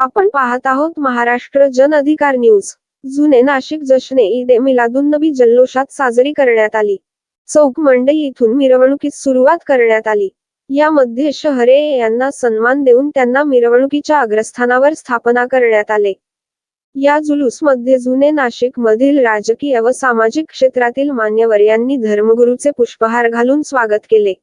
आपण पाहत आहोत महाराष्ट्र जन अधिकार न्यूज. जुने नाशिक जश्ने ईद ए मिलादुन्नबी जल्लोषात साजरी करण्यात आली. चौक मंडई इथून मिरवणुकीस सुरुवात करण्यात आली. यामध्ये शहरे यांना सन्मान देऊन त्यांना मिरवणुकीच्या अग्रस्थानावर स्थापना करण्यात आले. या जुलूसमध्ये जुने नाशिक मधील राजकीय व सामाजिक क्षेत्रातील मान्यवर यांनी धर्मगुरूचे पुष्पहार घालून स्वागत केले.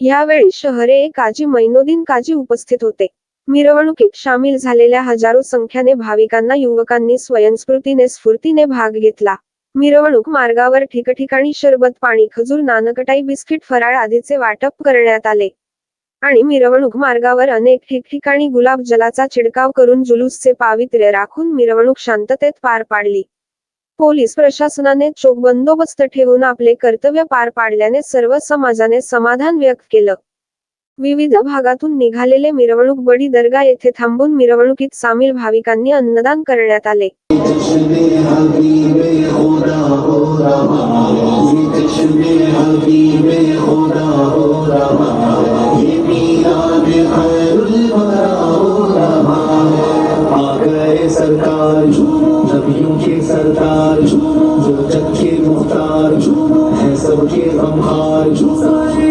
यावेळी शहरे काजी मैनोदीन काजी उपस्थित होते. मिरवणुकीत सामील झालेल्या हजारो संख्याने भाविकांना युवकांनी स्वयंस्फूर्तीने स्फूर्तीने भाग घेतला. मिरवणूक मार्गावर ठिकठिकाणी शरबत पाणी खजूर नानकटाई बिस्किट फराळ आदीचे वाटप करण्यात आले. आणि मिरवणूक मार्गावर अनेक ठिकठिकाणी गुलाब जलाचा छिडकाव करून जुलूसचे पावित्र्य राखून मिरवणूक शांततेत पार पाडली. पोलीस प्रशासनाने चोख बंदोबस्त ठेवून आपले कर्तव्य पार पाडल्याने सर्व समाजाने समाधान व्यक्त केलं. विविध भागातून निघालेले मिरवणूक बडी दर्गा येथे थांबून मिरवणुकीत सामील भाविकांनी अन्नदान करण्यात आले. जश्न हबीब खुदा हो रहा ये जश्न हबीब खुदा हो रहा ये मीराद खैरुल वरा हो रहा आ गए सरकार नबियों के सरदार जो जग के मुख्तार हैं सबके गमखार सारे